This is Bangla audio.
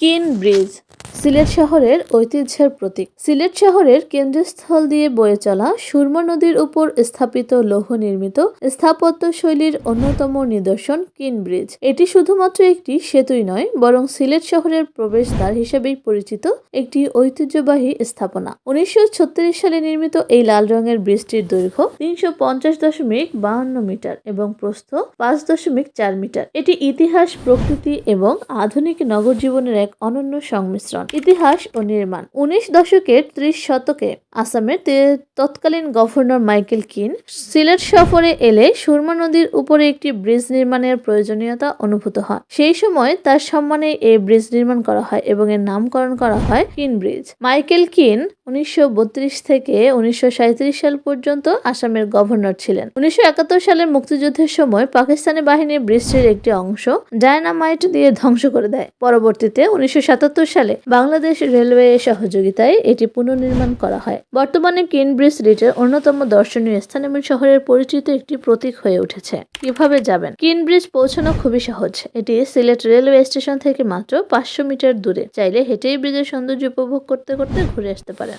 কিন ব্রিজ সিলেট শহরের ঐতিহ্যের প্রতীক। সিলেট শহরের কেন্দ্রস্থল দিয়ে বয়ে চলা সুরমা নদীর উপর স্থাপিত লৌহ নির্মিত স্থাপত্য শৈলীর অন্যতম নিদর্শন কিন ব্রিজ। এটি শুধুমাত্র একটি সেতুই নয়, বরং সিলেট শহরের প্রবেশদ্বার হিসেবেই পরিচিত একটি ঐতিহ্যবাহী স্থাপনা। উনিশশো ছত্রিশ সালে নির্মিত এই লাল রঙের ব্রিজটির দৈর্ঘ্য তিনশো পঞ্চাশ দশমিক বাহান্ন মিটার এবং প্রস্থ পাঁচ দশমিক চার মিটার। এটি ইতিহাস, প্রকৃতি এবং আধুনিক নগর জীবনের এক অনন্য সংমিশ্রণ। ইতিহাস ও নির্মাণ। উনিশ দশকের ত্রিশ শতকে আসামের তৎকালীন গভর্নর মাইকেল কিন সিলেট সফরে এলে সুরমা নদীর উপরে একটি ব্রিজ নির্মাণের প্রয়োজনীয়তা অনুভূত হয়। সেই সময় তার সম্মানে এই ব্রিজ নির্মাণ করা হয় এবং এর নামকরণ করা হয় কিন ব্রিজ। মাইকেল কিন উনিশশো বত্রিশ থেকে উনিশশো সাঁইত্রিশ সাল পর্যন্ত আসামের গভর্নর ছিলেন। উনিশশো একাত্তর সালের মুক্তিযুদ্ধের সময় পাকিস্তানি বাহিনী ব্রিজটির একটি অংশ ডায়নামাইট দিয়ে ধ্বংস করে দেয়। পরবর্তীতে উনিশশো সাতাত্তর সালে বাংলাদেশ রেলওয়ে সহযোগিতায় এটি পুনর্নির্মাণ করা হয়। বর্তমানে কেনব্রিজ ব্রিজ সিলেটের অন্যতম দর্শনীয় স্থান এবং শহরের পরিচিত একটি প্রতীক হয়ে উঠেছে। কীভাবে যাবেন? কিন ব্রিজ পৌঁছানো খুবই সহজ। এটি সিলেট রেলওয়ে স্টেশন থেকে মাত্র পাঁচশো মিটার দূরে। চাইলে হেঁটেই ব্রিজের সৌন্দর্য উপভোগ করতে করতে ঘুরে আসতে পারেন।